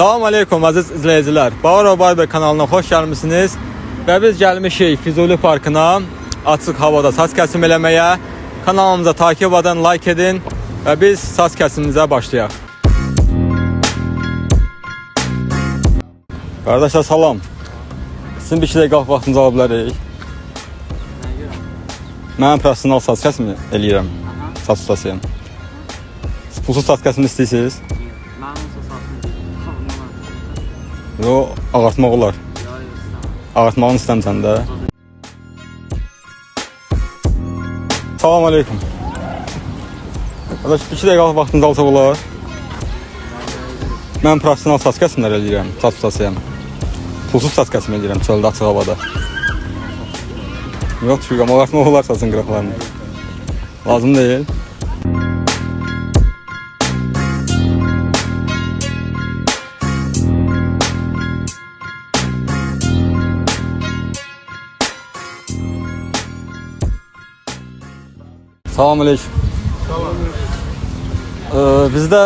Salam aleykum aziz izləyicilər. Bauer Barber kanalına xoş gəlmisiniz. Və biz gəlmişik Füzuli parkına açıq havada saç kəsim eləməyə. Kanalımıza takip edin, like edin və biz saç kəsimimizə başlayaq. Qardaşlar salam. Sizin bir iki dəqiqə vaxtınızı ala bilərik. Mən professional saç kəsimi eləyirəm. Saç ustasıyam. Pulsuz saç kəsimi istəyirsiniz? Yo, ağartmaq olar. Ağartmağını istəmirsən də. Salam aleykum. Qardaş, bir iki dəqiqə vaxtınızı alsaq olar. Mən professional saç kəsimlər eləyirəm, saç ustasıyam. Pulsuz saç kəsim eləyirəm çöldə açıq havada. Yox, çünki ağartmaq olar saçın qıraqlarını. Lazım deyil. Salam aleykum. Ee, bizdə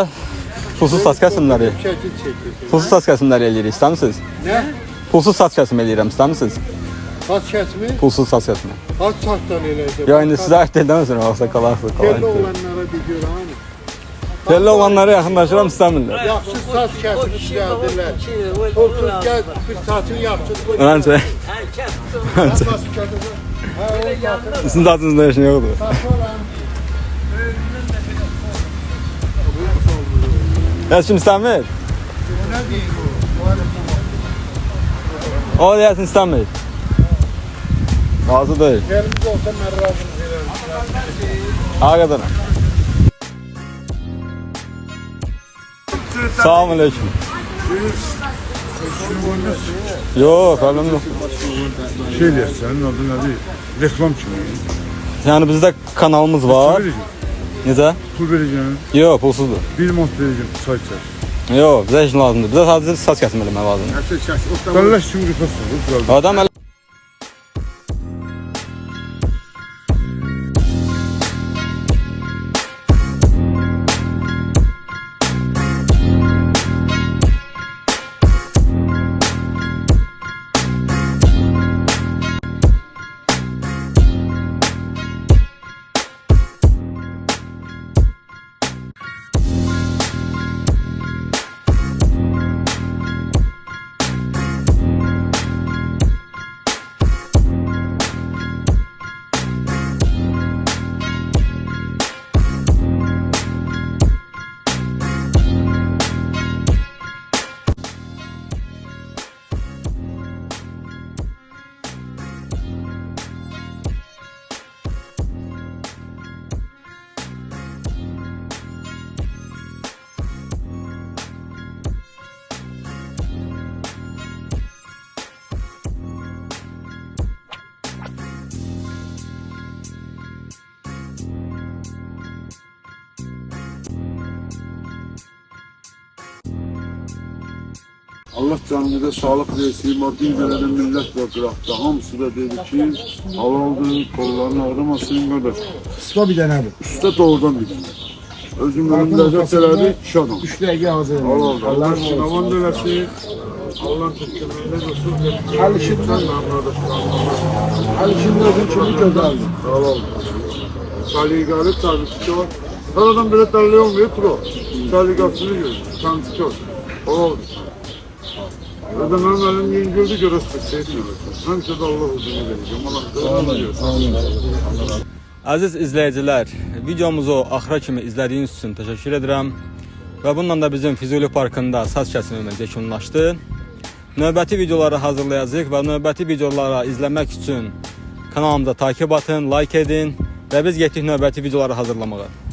pulsuz saç kəsimləri, pulsuz saç kəsimləri eləyirik. İstəmisiniz? Nə? Pulsuz saç kəsimi eləyirəm. İstəmisiniz? Saç kəsmi? Pulsuz saç kəsimi. Saç saçdan eləyəcək. Ya indi sizə ait deyildən sonra olsa qalarsınız. Telli olanlara bir gör hani. Telli olanlara yaxınlaşıram istəmirlər. Yaxşı saç kəsimi düzəldilər. Pulsuz gəl bir saçın yaxşı. Məncə Saç kəsimi. Hə, o saçın sizin adınız nə işin yoxdur. saçı olan. Heç kim istəmir? Nə deyir bu? Bu arada O deyəsin istəmir. Razı deyil. Yerimiz olsa mən razı verərəm. Hakikaten. Salam aleyküm. Yok, problem yok. Şey senin adın ne değil? Reklam kimi? Yani bizde kanalımız Pul var. vereceğim. Necə? Pul vereceğim. Yok, pulsuzdur. Bir mont vereceğim çay içer. Yok, bizə heç nə lazımdır. Bizə sadəcə saç kəsim eləmək lazımdır. Kardeş kimi rıfasın. Adam elə Allah canınıza sağlık versin. Maddi veren millet ve kırakta. Hamısı da dedi ki halaldır, kollarını ağrımasın kardeş. Usta bir dənə bu. Usta doğrudan bilir. Özüm benim lezzet elədi, iş adam. 3 dəqiqə hazır. Allah döversin. Allah tutkunluğunda Resul versin. Al işin- Sen de kardeşlerim. Əl içində özün kimi gözəldir. Halal. Saligalı tanrısı var. Her adam böyle terli olmuyor, pro. Saligasını görüyor, tanrısı var. Halal. O zaman benim yengildi görürsün, etmiyorlar. Hemşe de Allah uzun vereceğim. Allah diyor. Aziz izləyicilər, videomuzu axıra kimi izlədiyiniz üçün təşəkkür edirəm. Və bununla da bizim Füzuli parkında saç kəsimimiz yekunlaşdı. Növbəti videoları hazırlayacağıq və növbəti videoları izləmək üçün kanalımıza takip atın, like edin və biz getdik növbəti videoları hazırlamağa.